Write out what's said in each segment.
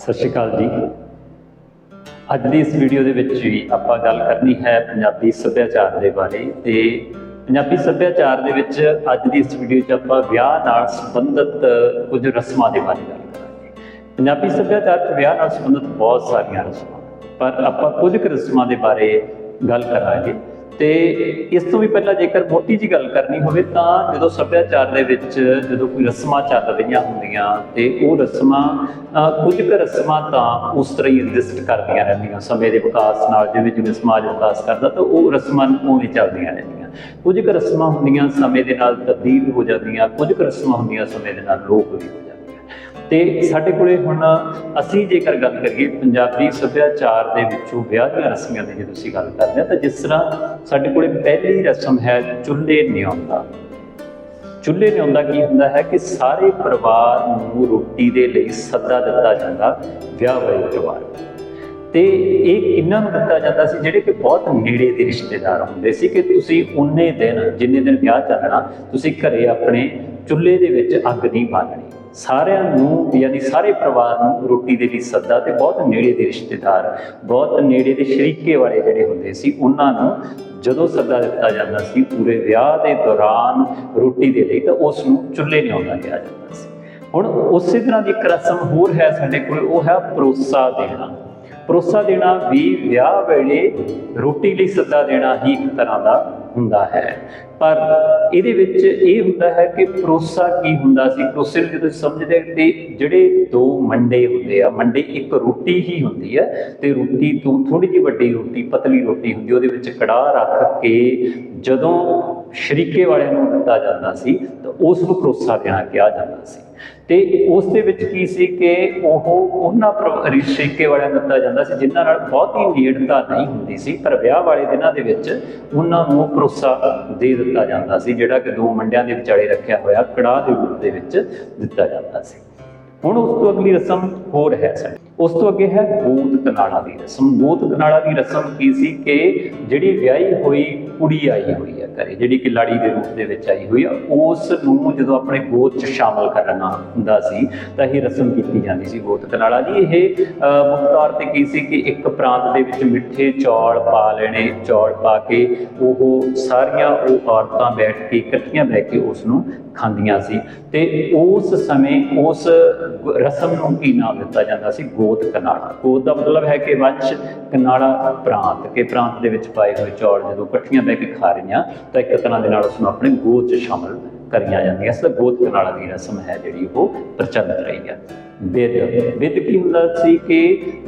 ਸਤਿ ਸ਼੍ਰੀ ਅਕਾਲ ਜੀ। ਅੱਜ ਦੀ ਇਸ ਵੀਡੀਓ ਦੇ ਵਿੱਚ ਵੀ ਆਪਾਂ ਗੱਲ ਕਰਨੀ ਹੈ ਪੰਜਾਬੀ ਸੱਭਿਆਚਾਰ ਦੇ ਬਾਰੇ ਤੇ ਪੰਜਾਬੀ ਸੱਭਿਆਚਾਰ ਦੇ ਵਿੱਚ ਅੱਜ ਦੀ ਇਸ ਵੀਡੀਓ 'ਚ ਆਪਾਂ ਵਿਆਹ ਨਾਲ ਸੰਬੰਧਿਤ ਕੁਝ ਰਸਮਾਂ ਦੇ ਬਾਰੇ ਗੱਲ ਕਰਾਂਗੇ। ਪੰਜਾਬੀ ਸੱਭਿਆਚਾਰ 'ਚ ਵਿਆਹ ਨਾਲ ਸੰਬੰਧਿਤ ਬਹੁਤ ਸਾਰੀਆਂ ਰਸਮਾਂ, ਪਰ ਆਪਾਂ ਕੁਝ ਕੁ ਰਸਮਾਂ ਦੇ ਬਾਰੇ ਗੱਲ ਕਰਾਂਗੇ। ਤੇ ਇਸ ਤੋਂ ਵੀ ਪਹਿਲਾਂ ਜੇਕਰ ਮੋਟੀ ਜੀ ਗੱਲ ਕਰਨੀ ਹੋਵੇ ਤਾਂ ਜਦੋਂ ਸੱਭਿਆਚਾਰ ਦੇ ਵਿੱਚ ਜਦੋਂ ਕੋਈ ਰਸਮਾਂ ਚੱਲ ਰਹੀਆਂ ਹੁੰਦੀਆਂ ਤੇ ਉਹ ਰਸਮਾਂ ਕੁਝ ਕੁ ਰਸਮਾਂ ਤਾਂ ਉਸ ਤਰ੍ਹਾਂ ਹੀ ਐਗਜ਼ਿਸਟ ਕਰਦੀਆਂ ਰਹਿੰਦੀਆਂ। ਸਮੇਂ ਦੇ ਵਿਕਾਸ ਨਾਲ ਜਿਵੇਂ ਜਿਵੇਂ ਸਮਾਜ ਵਿਕਾਸ ਕਰਦਾ ਤਾਂ ਉਹ ਰਸਮਾਂ ਉਵੇਂ ਚੱਲਦੀਆਂ ਰਹਿੰਦੀਆਂ। ਕੁਝ ਕੁ ਰਸਮਾਂ ਹੁੰਦੀਆਂ ਸਮੇਂ ਦੇ ਨਾਲ ਤਬਦੀਲ ਹੋ ਜਾਂਦੀਆਂ, ਕੁਝ ਕੁ ਰਸਮਾਂ ਹੁੰਦੀਆਂ ਸਮੇਂ ਦੇ ਨਾਲ ਲੋਪ ਵੀ ਹੋ ਜਾਂਦੀਆਂ। ਤੇ ਸਾਡੇ ਕੋਲੇ ਹੁਣ ਅਸੀਂ ਜੇਕਰ ਗੱਲ ਕਰੀਏ ਪੰਜਾਬੀ ਸੱਭਿਆਚਾਰ ਦੇ ਵਿੱਚੋਂ ਵਿਆਹ ਦੀਆਂ ਰਸਮਾਂ ਦੀ ਜੇ ਤੁਸੀਂ ਗੱਲ ਕਰਦੇ ਆ ਤਾਂ ਜਿਸ ਤਰ੍ਹਾਂ ਸਾਡੇ ਕੋਲੇ ਪਹਿਲੀ ਰਸਮ ਹੈ ਚੁੱਲ੍ਹੇ ਨਿਉਂਦਾ ਚੁੱਲ੍ਹੇ ਨਿਉਂਦਾ ਕੀ ਹੁੰਦਾ ਹੈ ਕਿ ਸਾਰੇ ਪਰਿਵਾਰ ਨੂੰ ਰੋਟੀ ਦੇ ਲਈ ਸੱਦਾ ਦਿੱਤਾ ਜਾਂਦਾ ਵਿਆਹ ਵਾਲੇ ਪਰਿਵਾਰ ਨੂੰ। ਤੇ ਇਹ ਕਿੰਨਾਂ ਨੂੰ ਦਿੱਤਾ ਜਾਂਦਾ ਸੀ, ਜਿਹੜੇ ਕਿ ਬਹੁਤ ਨੇੜੇ ਦੇ ਰਿਸ਼ਤੇਦਾਰ ਹੁੰਦੇ ਸੀ ਕਿ ਤੁਸੀਂ ਉਨੇ ਦਿਨ, ਜਿੰਨੇ ਦਿਨ ਵਿਆਹ ਚੱਲਣਾ, ਤੁਸੀਂ ਘਰੇ ਆਪਣੇ ਚੁੱਲ੍ਹੇ ਦੇ ਵਿੱਚ ਅੱਗ ਨਹੀਂ ਬਾਲਣੀ ਸਾਰਿਆਂ ਨੂੰ, ਯਾਨੀ ਸਾਰੇ ਪਰਿਵਾਰ ਨੂੰ ਰੋਟੀ ਦੇ ਲਈ ਸੱਦਾ ਤੇ ਬਹੁਤ ਨੇੜੇ ਦੇ ਰਿਸ਼ਤੇਦਾਰ, ਬਹੁਤ ਨੇੜੇ ਦੇ ਸ਼ਰੀਕੇ ਵਾਲੇ ਜਿਹੜੇ ਹੁੰਦੇ ਸੀ, ਉਹਨਾਂ ਨੂੰ ਜਦੋਂ ਸੱਦਾ ਦਿੱਤਾ ਜਾਂਦਾ ਸੀ, ਪੂਰੇ ਵਿਆਹ ਦੇ ਦੌਰਾਨ ਰੋਟੀ ਦੇ ਲਈ, ਤਾਂ ਉਸ ਨੂੰ ਚੁੱਲ੍ਹੇ ਨਿਆਉਂਦਾ ਕਿਹਾ ਜਾਂਦਾ ਸੀ। ਹੁਣ ਉਸੇ ਤਰ੍ਹਾਂ ਦੀ ਇੱਕ ਰਸਮ ਹੋਰ ਹੈ ਸਾਡੇ ਕੋਲ, ਉਹ ਹੈ ਪਰੋਸਾ ਦੇਣਾ। ਪਰੋਸਾ ਦੇਣਾ ਵੀ ਵਿਆਹ ਵੇਲੇ ਰੋਟੀ ਲਈ ਸੱਦਾ ਦੇਣਾ ਹੀ ਇੱਕ ਤਰ੍ਹਾਂ ਦਾ ਹੁੰਦਾ ਹੈ। ਪਰ ਇਹਦੇ ਵਿੱਚ ਇਹ ਹੁੰਦਾ ਹੈ ਕਿ ਪਰੋਸਾ ਕੀ ਹੁੰਦਾ ਸੀ? ਪਰੋਸੇ ਨੂੰ ਜਦੋਂ ਤੁਸੀਂ ਸਮਝਦੇ ਹੋ ਤੇ ਜਿਹੜੇ ਦੋ ਮੰਡੇ ਹੁੰਦੇ ਆ, ਮੰਡੇ ਇੱਕ ਰੋਟੀ ਹੀ ਹੁੰਦੀ ਹੈ ਤੇ ਰੋਟੀ ਤੋਂ ਥੋੜੀ ਜਿਹੀ ਵੱਡੀ ਰੋਟੀ, ਪਤਲੀ ਰੋਟੀ ਹੁੰਦੀ ਉਹਦੇ ਵਿੱਚ ਕੜਾਹ ਰੱਖ ਕੇ ਜਦੋਂ ਸ਼ਰੀਕੇ ਵਾਲਿਆਂ ਨੂੰ ਦਿੱਤਾ ਜਾਂਦਾ ਸੀ, ਤਾਂ ਉਸ ਨੂੰ ਪਰੋਸਾ ਦੇਣਾ ਕਿਹਾ ਜਾਂਦਾ ਸੀ। ਤੇ ਉਸ ਦੇ ਵਿੱਚ ਕੀ ਸੀ ਕਿ ਉਹ ਉਹਨਾਂ ਸ਼ਰੀਕੇ ਵਾਲਿਆਂ ਨੂੰ ਦਿੱਤਾ ਜਾਂਦਾ ਸੀ, ਜਿਨ੍ਹਾਂ ਨਾਲ ਬਹੁਤੀ ਨੇੜਤਾ ਨਹੀਂ ਹੁੰਦੀ ਸੀ, ਪਰ ਵਿਆਹ ਵਾਲੇ ਦਿਨਾਂ ਦੇ ਵਿੱਚ ਉਹਨਾਂ ਨੂੰ ਪਰੋਸਾ ਦੇ ਦਿੱਤਾ ਦਿੱਤਾ ਜਾਂਦਾ ਸੀ, ਜਿਹੜਾ ਕਿ ਦੋ ਮੰਡਿਆਂ ਦੇ ਵਿਚਾਲੇ ਰੱਖਿਆ ਹੋਇਆ ਕੜਾਹ ਦੇ ਰੂਪ ਦੇ ਵਿੱਚ ਦਿੱਤਾ ਜਾਂਦਾ ਸੀ। ਹੁਣ ਉਸ ਤੋਂ ਅਗਲੀ ਰਸਮ ਹੋਰ ਹੈ ਸਾਡੀ। ਉਸ ਤੋਂ ਅੱਗੇ ਹੈ ਗੋਤ ਕਨਾਲਾ ਦੀ ਰਸਮ। ਗੋਤ ਕਨਾਲਾ ਦੀ ਰਸਮ ਕੀ ਸੀ ਕਿ ਜਿਹੜੀ ਵਿਆਹੀ ਹੋਈ ਕੁੜੀ ਆਈ ਹੋਈ ਹੈ ਘਰੇ ਜਿਹੜੀ ਕਿ ਲਾੜੀ ਦੇ ਰੂਪ ਦੇ ਵਿੱਚ ਆਈ ਹੋਈ ਆ ਉਸ ਨੂੰ ਜਦੋਂ ਆਪਣੇ ਗੋਤ 'ਚ ਸ਼ਾਮਲ ਕਰਨਾ ਹੁੰਦਾ ਸੀ ਤਾਂ ਇਹ ਰਸਮ ਕੀਤੀ ਜਾਂਦੀ ਸੀ ਗੋਤ ਕਨਾਲਾ ਦੀ ਇਹ ਮੁੱਖ ਤੌਰ ਤੇ ਕੀ ਸੀ ਕਿ ਇੱਕ ਪ੍ਰਾਂਤ ਦੇ ਵਿੱਚ ਮਿੱਠੇ ਚੌਲ ਪਾ ਲੈਣੇ ਚੌਲ ਪਾ ਕੇ ਉਹ ਸਾਰੀਆਂ ਉਹ ਔਰਤਾਂ ਬੈਠ ਕੇ ਇਕੱਠੀਆਂ ਬਹਿ ਕੇ ਉਸ ਨੂੰ ਖਾਂਦੀਆਂ ਸੀ। ਤੇ ਉਸ ਸਮੇਂ ਉਸ ਰਸਮ ਨੂੰ ਕੀ ਨਾਮ ਦਿੱਤਾ ਜਾਂਦਾ ਸੀ? ਗੋਤ ਕਨਾੜਾ। ਗੋਤ ਦਾ ਮਤਲਬ ਹੈ ਕਿ ਵੰਸ਼ ਕਨਾੜਾ ਪ੍ਰਾਂਤ ਕਿ ਪ੍ਰਾਂਤ ਦੇ ਵਿੱਚ ਪਾਏ ਹੋਏ ਚੌਲ ਜਦੋਂ ਇਕੱਠੀਆਂ ਬਹਿ ਕੇ ਖਾ ਰਹੀਆਂ, ਤਾਂ ਇੱਕ ਤਰ੍ਹਾਂ ਦੇ ਨਾਲ ਉਸ ਨੂੰ ਆਪਣੇ ਗੋਦ 'ਚ ਸ਼ਾਮਲ ਕਰੀਆਂ ਜਾਂਦੀਆਂ ਇਸ ਦਾ ਗੋਤ ਕਨਾੜਾ ਦੀ ਰਸਮ ਹੈ ਜਿਹੜੀ ਉਹ ਪ੍ਰਚਲਿਤ ਰਹੀ ਹੈ ਵਿਦ ਵਿਦ ਕੀ ਹੁੰਦਾ ਸੀ ਕਿ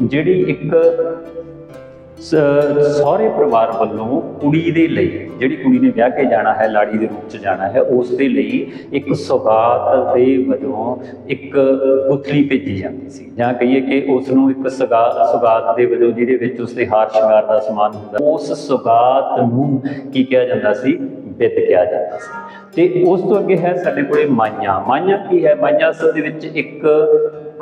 ਜਿਹੜੀ ਇੱਕ ਸਹੁਰੇ ਪਰਿਵਾਰ ਵੱਲੋਂ ਕੁੜੀ ਦੇ ਲਈ, ਜਿਹੜੀ ਕੁੜੀ ਨੇ ਵਿਆਹ ਕੇ ਜਾਣਾ ਹੈ, ਲਾੜੀ ਦੇ ਰੂਪ ਚ ਜਾਣਾ ਹੈ, ਉਸ ਦੇ ਲਈ ਇੱਕ ਸੌਗਾਤ ਦੇ ਵਜੋਂ ਇੱਕ ਗੁੱਥਲੀ ਭੇਜੀ ਜਾਂਦੀ ਸੀ। ਜਾਂ ਕਹੀਏ ਕਿ ਉਸ ਨੂੰ ਇੱਕ ਸਗਾ, ਸੌਗਾਤ ਦੇ ਵਜੋਂ ਜਿਹਦੇ ਵਿੱਚ ਉਸ ਦੇ ਹਾਰ ਸ਼ਿੰਗਾਰ ਦਾ ਸਮਾਨ ਹੁੰਦਾ, ਉਸ ਸੌਗਾਤ ਨੂੰ ਕੀ ਕਿਹਾ ਜਾਂਦਾ ਸੀ? ਬਿੱਦ ਕਿਹਾ ਜਾਂਦਾ ਸੀ। ਤੇ ਉਸ ਤੋਂ ਅੱਗੇ ਹੈ ਸਾਡੇ ਕੋਲੇ ਮਾਈਆਂ। ਮਾਈਆਂ ਕੀ ਹੈ? ਮਾਈਆਂ ਅਸਲ ਦੇ ਵਿੱਚ ਇੱਕ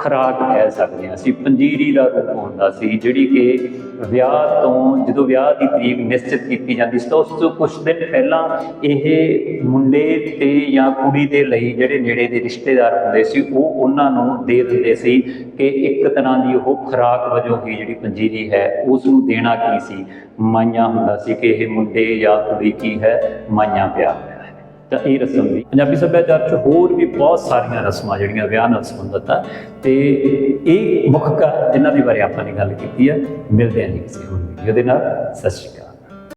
ਖੁਰਾਕ ਕਹਿ ਸਕਦੇ ਹਾਂ। ਅਸੀਂ ਪੰਜੀਰੀ ਦਾ ਰੂਪ ਹੁੰਦਾ ਸੀ, ਜਿਹੜੀ ਕਿ ਵਿਆਹ ਤੋਂ, ਜਦੋਂ ਵਿਆਹ ਦੀ ਤਰੀਕ ਨਿਸ਼ਚਿਤ ਕੀਤੀ ਜਾਂਦੀ ਸੀ, ਤਾਂ ਉਸ ਤੋਂ ਕੁਝ ਦਿਨ ਪਹਿਲਾਂ ਇਹ ਮੁੰਡੇ ਤੇ ਜਾਂ ਕੁੜੀ ਦੇ ਲਈ ਜਿਹੜੇ ਨੇੜੇ ਦੇ ਰਿਸ਼ਤੇਦਾਰ ਹੁੰਦੇ ਸੀ, ਉਹ ਉਹਨਾਂ ਨੂੰ ਦੇ ਦਿੰਦੇ ਸੀ ਕਿ ਇੱਕ ਤਰ੍ਹਾਂ ਦੀ ਉਹ ਖੁਰਾਕ ਵਜੋਂ ਹੀ ਜਿਹੜੀ ਪੰਜੀਰੀ ਹੈ, ਉਸ ਨੂੰ ਦੇਣਾ ਕੀ ਸੀ। ਮਾਈਆਂ ਹੁੰਦਾ ਸੀ ਕਿ ਇਹ ਮੁੰਡੇ ਜਾਂ ਕੁੜੀ ਕੀ ਹੈ? ਮਾਈਆਂ ਪਿਆ ਤਾਂ ਇਹ ਰਸਮ ਵੀ। ਪੰਜਾਬੀ ਸੱਭਿਆਚਾਰ 'ਚ ਹੋਰ ਵੀ ਬਹੁਤ ਸਾਰੀਆਂ ਰਸਮਾਂ ਜਿਹੜੀਆਂ ਵਿਆਹ ਨਾਲ ਸੰਬੰਧਿਤ ਆ। ਤੇ ਇਹ ਮੁੱਖ ਕਾਰਨ ਜਿਨ੍ਹਾਂ ਦੇ ਬਾਰੇ ਆਪਾਂ ਨੇ ਗੱਲ ਕੀਤੀ ਆ। ਮਿਲਦੇ ਹਾਂ ਜੀ ਕਿਸੇ ਹੋਰ ਵੀਡੀਓ ਦੇ ਨਾਲ। ਸਤਿ ਸ਼੍ਰੀ ਅਕਾਲ।